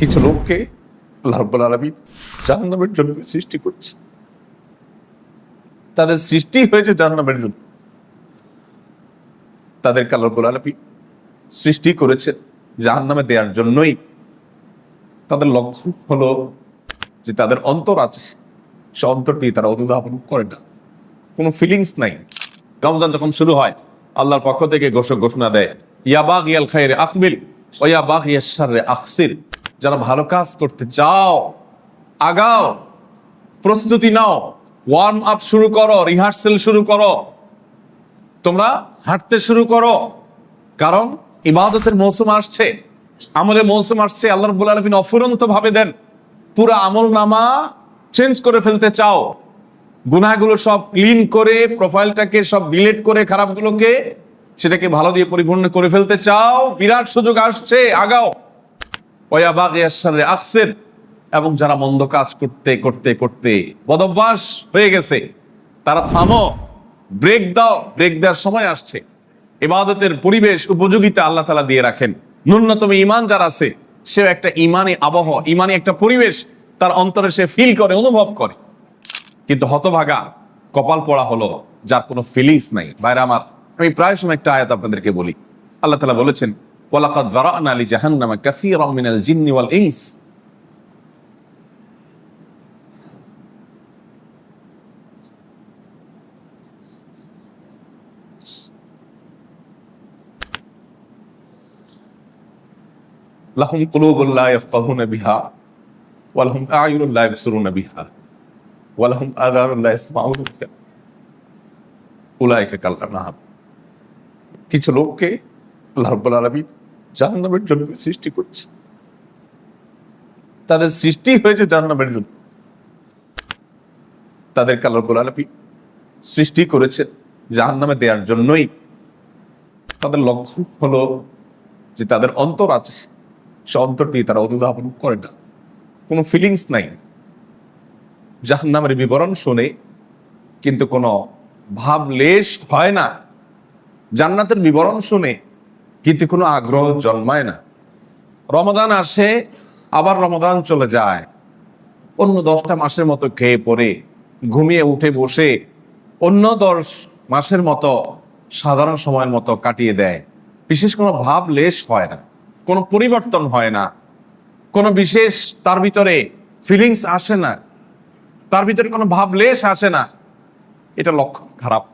কিছু লোককে আল্লাহ আলমী জাহান্নামের জন্য সৃষ্টি করছে। তাদের সৃষ্টি হয়েছে জাহান্নামের জন্য। তাদেরকে আল্লাহ আলমী সৃষ্টি করেছে জাহান্নামে দেওয়ার জন্যই। তাদের লক্ষ্য হলো যে তাদের অন্তর আছে, সে অন্তর দিয়ে তারা অনুধাবন করে না। কোনো ফিলিংস নাই। রমজান যখন শুরু হয়, আল্লাহর পক্ষ থেকে ঘোষক ঘোষণা দেয় ইয়াবাগ ইয়াল খাইরে আকবিল ও ইয়াবাগ ইয়াসারে আকসির যারা ভালো কাজ করতে চাও, আগাও, প্রস্তুতি নাও। ওয়ার্ম আপ শুরু করো রিহার্সেল শুরু করো। তোমরা হাঁটতে শুরু করো। কারণ ইবাদতের মৌসুম আসছে, আমলের মৌসুম আসছে, আল্লাহ রব্বুল আলমিন অফুরন্ত ভাবে দেন। পুরো আমল নামা চেঞ্জ করে ফেলতে চাও। গুনাহগুলো সব ক্লিন করে প্রোফাইলটাকে সব ডিলিট করে, খারাপগুলোকে সেটাকে ভালো দিয়ে পরিপূর্ণ করে ফেলতে চাও। বিরাট সুযোগ আসছে, আগাও। ওয়া এবং যারা মন্দ কাজ করতে করতে করতে বদভ্যাস হয়ে গেছে, তারা থামো ব্রেক দাও ব্রেক দেওয়ার সময় আসছে। ইবাদতের পরিবেশ উপযোগিতা আল্লাহ তালা দিয়ে রাখেন। ন্যূনতম ইমান যার আছে সে একটা ইমানি আবহ ইমানি একটা পরিবেশ তার অন্তরে সে ফিল করে, অনুভব করে। কিন্তু হতভাগা কপাল পড়া হলো, যার কোনো ফিলিংস নাই। বাইরে আমার, আমি প্রায় সময় একটা আয়াত আপনাদেরকে বলি। আল্লাহ তালা বলেছেন ওয়ালাকাদ যারানা লি জাহান্নামা কাসীরাম মিনাল জিন্নি ওয়াল ইনস লাহুম কুলুবুল লা ইয়াফকাহুনা বিহা ওয়া লাহুম আ'য়ুনুন লা ইবসিরুনা বিহা ওয়া লাহুম আযানুন লা ইয়াসমাউনা বিহা উলাইকা কাল আনআম কিছু লোককে আল্লাহ রাব্বুল আলামিন জাহান্নামের জন্য সৃষ্টি করছে। তাদের সৃষ্টি হয়েছে জাহান্নামের জন্য। তাদের রাব্বুল আলামিন সৃষ্টি করেছে জাহান্নামে দেওয়ার জন্যই। তাদের লক্ষ্য হলো যে তাদের অন্তর আছে, সে অন্তর দিয়ে তারা অনুধাবন করে না। কোনো ফিলিংস নাই। জাহান্নামের বিবরণ শুনে কিন্তু কোনো ভাবলেশ হয় না। জান্নাতের বিবরণ শুনে কিন্তু কোনো আগ্রহ জন্মায় না। রমাদান আসে, আবার রমাদান চলে যায়। অন্য দশটা মাসের মতো খেয়ে পড়ে, ঘুমিয়ে উঠে বসে, অন্য দশ মাসের মতো সাধারণ সময়ের মতো কাটিয়ে দেয়। বিশেষ কোনো ভাব লেশ হয় না, কোনো পরিবর্তন হয় না। কোনো বিশেষ তার ভিতরে ফিলিংস আসে না, তার ভিতরে কোনো ভাব লেশ আসে না। এটা লক্ষণ খারাপ।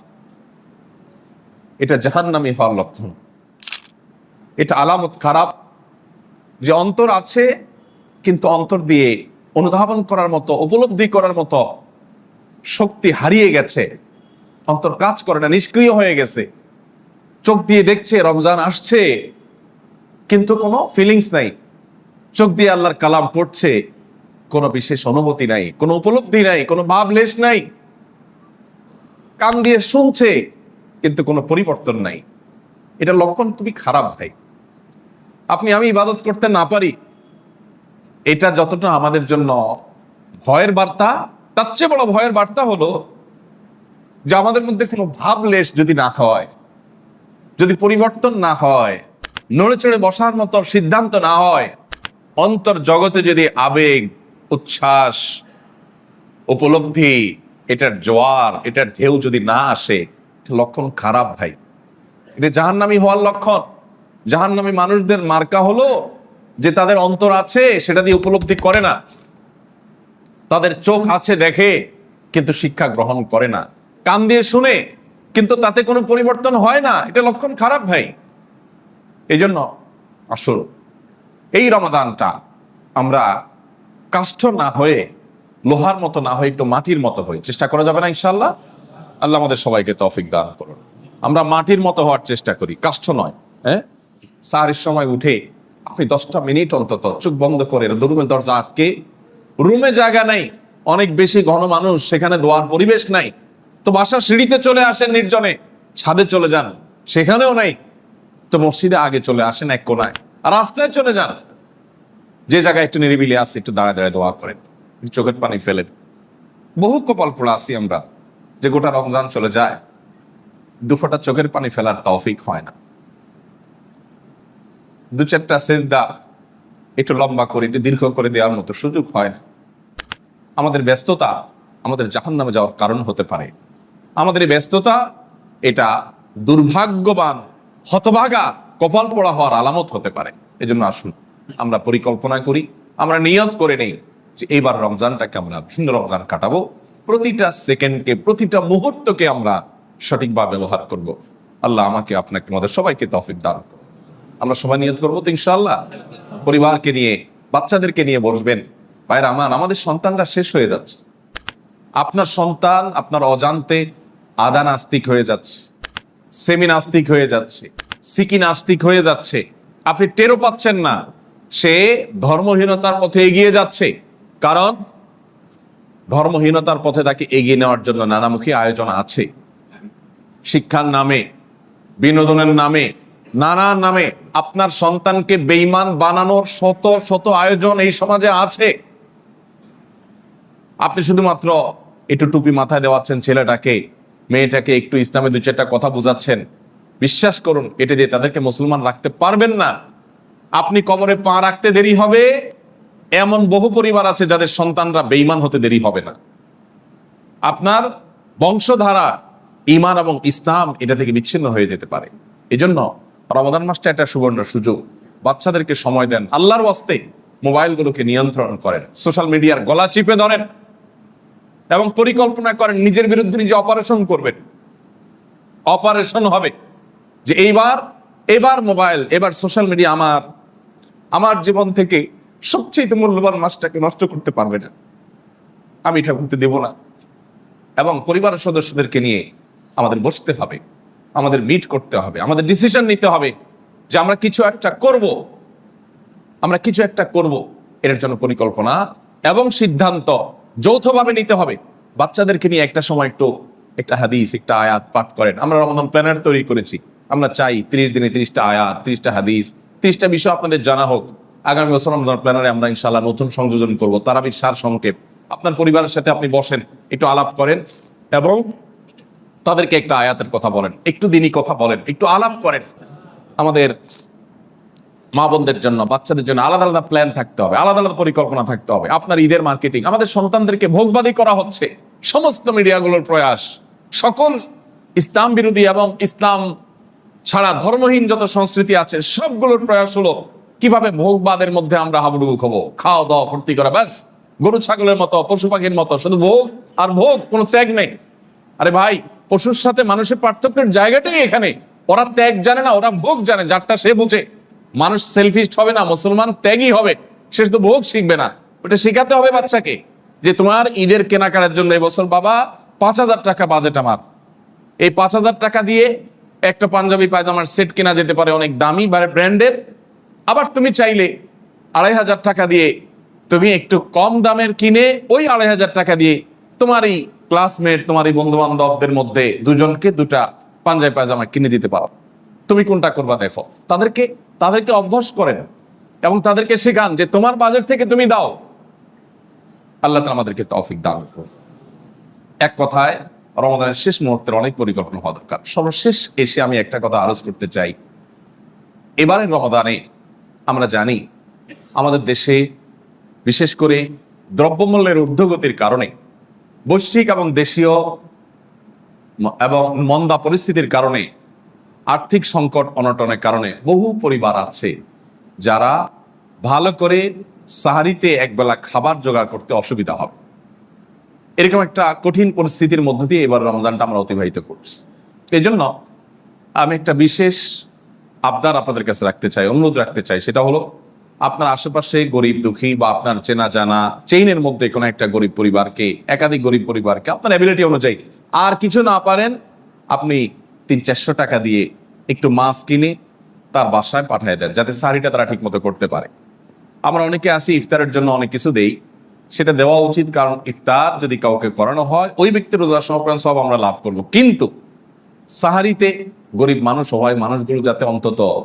এটা জাহান্নামী হওয়ার লক্ষণ। এটা আলামত খারাপ। যে অন্তর আছে, কিন্তু অন্তর দিয়ে অনুধাবন করার মতো, উপলব্ধি করার মতো শক্তি হারিয়ে গেছে। অন্তর কাজ করে না, নিষ্ক্রিয় হয়ে গেছে। চোখ দিয়ে দেখছে, রমজান আসছে, কিন্তু কোনো ফিলিংস নাই। চোখ দিয়ে আল্লাহর কালাম পড়ছে, কোনো বিশেষ অনুভূতি নাই, কোনো উপলব্ধি নাই, কোনো ভাবলেশ নাই। কান দিয়ে শুনছে, কিন্তু কোনো পরিবর্তন নাই। এটা লক্ষণ খুবই খারাপ ভাই। আপনি, আমি ইবাদত করতে না পারি, এটা যতটা আমাদের জন্য ভয়ের বার্তা, তার চেয়ে বড় ভয়ের বার্তা হলো যে আমাদের মধ্যে কোনো ভাবলেশ যদি না হয়, যদি পরিবর্তন না হয় নড়ে চড়ে বসার মতো সিদ্ধান্ত না হয়, অন্তর জগতে যদি আবেগ, উচ্ছ্বাস, উপলব্ধি, এটার জোয়ার, এটার ঢেউ যদি না আসে লক্ষণ খারাপ ভাই। এটা জাহান্নামি হওয়ার লক্ষণ। জাহান্নামি মানুষদের মার্কা হলো যে তাদের অন্তর আছে, সেটা দিয়ে উপলব্ধি করে না। তাদের চোখ আছে দেখে, কিন্তু শিক্ষা গ্রহণ করে না। কান দিয়ে শুনে, কিন্তু তাতে কোনো পরিবর্তন হয় না। এটা লক্ষণ খারাপ ভাই। এই জন্য আসল এই রমাদানটা আমরা কাষ্ঠ না হয়ে, লোহার মতো না হয়ে, একটু মাটির মতো হয়ে, চেষ্টা করা যাবে না ইনশাল্লাহ আল্লাহ আমাদের সবাইকে তফিক দান করুন। আমরা মাটির মতো হওয়ার চেষ্টা করি, কাষ্ঠ নয় হ্যাঁ? সারের সময় উঠে আপনি দশটা মিনিট অন্তত চোখ বন্ধ করে রুমের দরজা আটকে, রুমে জায়গা নাই, অনেক বেশি ঘন মানুষ, সেখানে দোয়ার পরিবেশ নাই। তো বাসা সিঁড়িতে চলে আসেন নির্জনে, ছাদে চলে যান, সেখানেও নাই। তো মসজিদে আগে চলে আসেন এক কোনায়, রাস্তায় চলে যান। যে জায়গায় একটু নিরিবিলি আছে, একটু দাঁড়ায় দাঁড়ায় দোয়া করেন, চোখের পানি ফেলেন। বহু কপাল পড়ে আসি আমরা, যে গোটা রমজান চলে যায়, দুফোটা চোখের পানি ফেলার তৌফিক হয় না। দু চারটা সেজদা একটু লম্বা করে, একটু দীর্ঘ করে দেওয়ার মতো সুযোগ হয় না। আমাদের ব্যস্ততা আমাদের জাহান নামে যাওয়ার কারণ হতে পারে। আমাদের এই ব্যস্ততা, এটা দুর্ভাগ্যবান হতভাগা কপাল পড়া হওয়ার আলামত হতে পারে। এজন্য আসুন, আমরা পরিকল্পনা করি, আমরা নিয়ত করে নেই যে এইবার রমজানটাকে আমরা ভিন্ন রমজান কাটাবো। প্রতিটা সেকেন্ডকে, প্রতিটা মুহূর্তকে আমরা সঠিকভাবে ব্যবহার করব। আল্লাহ আমাকে, আপনাকে, আমাদের সবাইকে তফিক দান করুন। আমরা সবাই নিয়ত করব তো ইনশাআল্লাহ। পরিবারকে নিয়ে, বাচ্চাদেরকে নিয়ে বসবেন। ভাইরা আমার আমাদের সন্তানরা শেষ হয়ে যাচ্ছে। আপনার সন্তান, আপনার অজান্তে আদা নাস্তিক হয়ে যাচ্ছে, সেমি নাস্তিক হয়ে যাচ্ছে, সিকি নাস্তিক হয়ে যাচ্ছে। আপনি টেরও পাচ্ছেন না, সে ধর্মহীনতার পথে এগিয়ে যাচ্ছে। কারণ ধর্মহীনতার পথে তাকে এগিয়ে নেওয়ার জন্য নানামুখী আয়োজন আছে। শিক্ষার নামে, বিনোদনের নামে নানা নামে আপনার সন্তানকে বেইমান বানানোর শত শত আয়োজন এই সমাজে আছে। আপনি শুধুমাত্র একটু টুপি মাথায় দেওয়াচ্ছেন ছেলেটাকে, মেয়েটাকে, একটু ইসলামে দু চারটা কথা বুঝাচ্ছেন। বিশ্বাস করুন, এটা দিয়ে তাদেরকে মুসলমান রাখতে পারবেন না। আপনি কবরে পা রাখতে দেরি হবে, এমন বহু পরিবার আছে যাদের সন্তানরা বেইমান হতে দেরি হবে না। আপনার বংশধারা ইমান এবং ইসলাম এটা থেকে বিচ্ছিন্ন হয়ে যেতে পারে। এজন্য রমাদান মাসটা একটা সুবর্ণ সুযোগ। বাচ্চাদেরকে সময় দেন। আল্লাহর ওয়াস্তে মোবাইলগুলোকে নিয়ন্ত্রণ করেন। সোশ্যাল মিডিয়ার গলা চিপে ধরেন এবং পরিকল্পনা করেন নিজের বিরুদ্ধে নিজে অপারেশন করবেন। অপারেশন হবে যে এইবার, এবার মোবাইল, এবার সোশ্যাল মিডিয়া আমার আমার জীবন থেকে সবচেয়ে মূল্যবান মাসটাকে নষ্ট করতে পারবে না। আমি এটা করতে দেব না। এবং পরিবারের সদস্যদেরকে নিয়ে আমাদের বসতে হবে। আমাদের মিট করতে হবে, আমাদের ডিসিশন নিতে হবে যে আমরা কিছু একটা করব। আমরা কিছু একটা করব এর জন্য পরিকল্পনা এবং সিদ্ধান্ত যৌথভাবে নিতে হবে। বাচ্চাদেরকে নিয়ে একটা সময় একটু, একটা হাদিস, একটা আয়াত পাঠ করেন। আমরা রমজান প্ল্যানার তৈরি করেছি। আমরা চাই তিরিশ দিনে তিরিশটা আয়াত, তিরিশটা হাদিস, তিরিশটা বিষয় আপনাদের জানা হোক। আগামী বছর রমজান প্ল্যানারে আমরা ইনশাল্লাহ নতুন সংযোজন করব। তারাবির সার সংক্ষেপ। আপনার পরিবারের সাথে আপনি বসেন, একটু আলাপ করেন এবং তাদেরকে একটা আয়াতের কথা বলেন, একটু দিনই কথা বলেন, একটু আলাপ করেন। আমাদের মা বোনদের জন্য, বাচ্চাদের জন্য আলাদা আলাদা প্ল্যান থাকতে হবে, আলাদা আলাদা পরিকল্পনা থাকতে হবে। আপনার ঈদের মার্কেটিং আমাদের সন্তানদেরকে ভোগবাদী করা হচ্ছে। সমস্ত মিডিয়াগুলোর প্রয়াস। সকল ইসলাম বিরোধী এবং ইসলাম ছাড়া ধর্মহীন যত সংস্কৃতি আছে, সবগুলোর প্রয়াস হলো, কীভাবে ভোগবাদের মধ্যে আমরা হাবুডুবু খাব? খাওয়া দাওয়া, ফুর্তি করা, ব্যাস। গরু, ছাগলের মতো, পশু পাখির মতো, শুধু ভোগ আর ভোগ, কোনো ত্যাগ নেই। আরে ভাই পশুর সাথে মানুষের পার্থক্যের জায়গাটাই এখানে। ওরা ত্যাগ জানে না, ওরা ভোগ জানে, যারটা সে বুঝে। মানুষ সেলফিস্ট হবে না, মুসলমান ত্যাগই হবে। সে শুধু ভোগ শিখবে না। ওটা শেখাতে হবে বাচ্চাকে যে তোমার ঈদের কেনাকাটার জন্য এবছর বাবা পাঁচ হাজার টাকা বাজেট আমার। এই পাঁচ হাজার টাকা দিয়ে একটা পাঞ্জাবি পায়জামার সেট কেনা যেতে পারে অনেক দামি বা ব্র্যান্ডের আবার তুমি চাইলে আড়াই হাজার টাকা দিয়ে তুমি একটু কম দামের কিনে ওই আড়াই হাজার টাকা দিয়ে তোমারই ক্লাসমেট তোমারই বন্ধু বান্ধবদের মধ্যে দুজনকে দুটা পাঞ্জাবি পায়জামা কিনে দিতে পারো। তুমি কোনটা করবা দেখো। তাদেরকে তাদেরকে অভ্যাস করেন এবং তাদেরকে শেখান যে তোমার বাজেট থেকে তুমি দাও। আল্লাহ তালা আমাদেরকে তৌফিক দান এক কথায় রমাদানের শেষ মুহূর্তের অনেক পরিকল্পনা হওয়া দরকার। সর্বশেষ এসে আমি একটা কথা আরজ করতে চাই। এবারের রমাদানে আমরা জানি, আমাদের দেশে বিশেষ করে দ্রব্যমূল্যের ঊর্ধ্বগতির কারণে বৈশ্বিক এবং দেশীয় এবং মন্দা পরিস্থিতির কারণে, আর্থিক সংকট অনটনের কারণে বহু পরিবার আছে যারা ভালো করে সাহারিতে একবেলা খাবার জোগাড় করতে অসুবিধা হবে। এরকম একটা কঠিন পরিস্থিতির মধ্য দিয়ে এবার রমজানটা আমরা অতিবাহিত করছি। এই জন্য আমি একটা বিশেষ আবদার আপনাদের কাছে রাখতে চাই, অনুরোধ রাখতে চাই, সেটা হলো আপনার আশেপাশে গরিব দুঃখী বা আপনার চেনা জানা চেইনের মধ্যে কোনো একটা গরিব পরিবারকে, একাধিক গরিব পরিবারকে, আপনার অ্যাবিলিটি অনুযায়ী। আর কিছু না পারেন, আপনি তিন চারশো টাকা দিয়ে একটু মাছ কিনে তার বাসায় পাঠিয়ে দেন, যাতে সারিটা তারা ঠিক মতো করতে পারে। আমরা অনেকে আসি ইফতারের জন্য অনেক কিছু দেই। সেটা দেওয়া উচিত, কারণ ইফতার যদি কাউকে করানো হয়, ওই ব্যক্তির রোজার সমপ্রাণ সব আমরা লাভ করব। কিন্তু, সাহারিতে গরিব মানুষ হয় মানুষগুলো যাতে অন্তত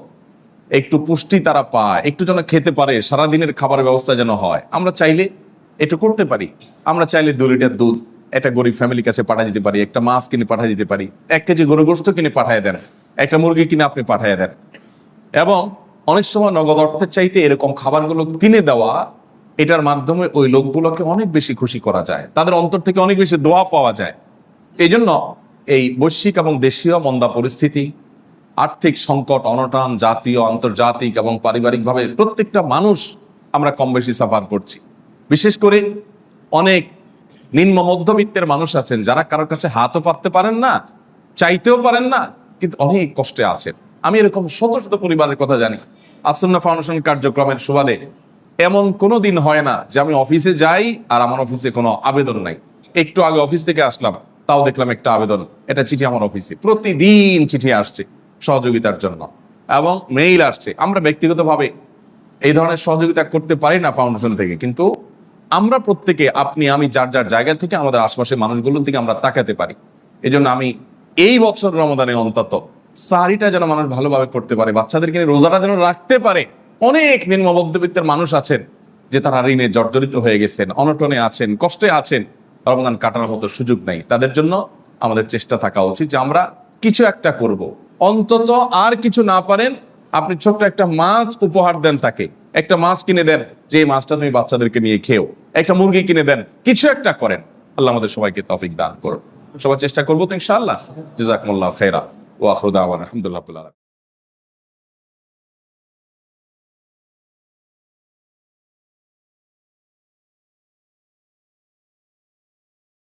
একটু পুষ্টি তারা পায়, একটু যেন খেতে পারে, সারাদিনের খাবারের ব্যবস্থা যেন হয়। আমরা চাইলে একটু করতে পারি। আমরা চাইলে দু লিটার দুধ একটা গরিব ফ্যামিলির কাছে পাঠা দিতে পারি, একটা মাছ কিনে পাঠা দিতে পারি, এক কেজি গরু গোস্ত কিনে পাঠিয়ে দেন, একটা মুরগি কিনে আপনি পাঠিয়ে দেন। এবং অনেক সময় নগদ অর্থের চাইতে এরকম খাবারগুলো কিনে দেওয়া, এটার মাধ্যমে ওই লোকগুলোকে অনেক বেশি খুশি করা যায়। তাদের অন্তর থেকে অনেক বেশি দোয়া পাওয়া যায়। এই জন্য এই বৈশ্বিক এবং দেশীয় মন্দা পরিস্থিতি আর্থিক সংকট, অনটন, জাতীয়, আন্তর্জাতিক এবং পারিবারিকভাবে প্রত্যেকটা মানুষ আমরা কম বেশি সাফার করছি। বিশেষ করে অনেক নিম্ন মধ্যবিত্তের মানুষ আছেন যারা কারোর কাছে হাতও পাততে পারেন না, চাইতেও পারেন না, কিন্তু অনেক কষ্টে আছেন। আমি এরকম শত শত পরিবারের কথা জানি। আসন্না ফাউন্ডেশন কার্যক্রমের সুবাদে এমন কোনো দিন হয় না যে আমি অফিসে যাই আর আমার অফিসে কোনো আবেদন নাই। একটু আগে অফিস থেকে আসলাম, তাও দেখলাম একটা আবেদন, এটা চিঠি আমার অফিসে। প্রতিদিন চিঠি আসছে। সহযোগিতার জন্য। এবং মেইল আসছে। আমরা ব্যক্তিগতভাবে এই ধরনের সহযোগিতা করতে পারি না ফাউন্ডেশন থেকে। কিন্তু আমরা প্রত্যেকে, আপনি, আমি, যার যার জায়গা থেকে আমাদের আশপাশের মানুষগুলোর দিকে আমরা তাকাতে পারি। এই আমি এই বছর রমদানে অন্তত সারিটা যেন মানুষ ভালোভাবে করতে পারে, বাচ্চাদেরকে নিয়ে রোজাটা যেন রাখতে পারে। অনেক নিম্ন মধ্যবিত্তের মানুষ আছেন যে তারা ঋণে জর্জরিত হয়ে গেছেন, অনটনে আছেন, কষ্টে আছেন। রমদান কাটানোর মতো সুযোগ নেই। তাদের জন্য আমাদের চেষ্টা থাকা উচিত যে আমরা কিছু একটা করব। অন্তত আর কিছু না পারেন, আপনি ছোট্ট একটা মাছ উপহার দেন তাকে। একটা মাছ কিনে দেন, যে মাছটা তুমি বাচ্চাদেরকে নিয়ে খেও। একটা মুরগি কিনে দেন, কিছু একটা করেন। আল্লাহ আমাদের সবাইকে তফিক দান করুন সবাই চেষ্টা করব তো ইনশাআল্লাহ। জাজাকুমুল্লাহ খেরা ও আখরুদা আলহামদুলিল্লাহ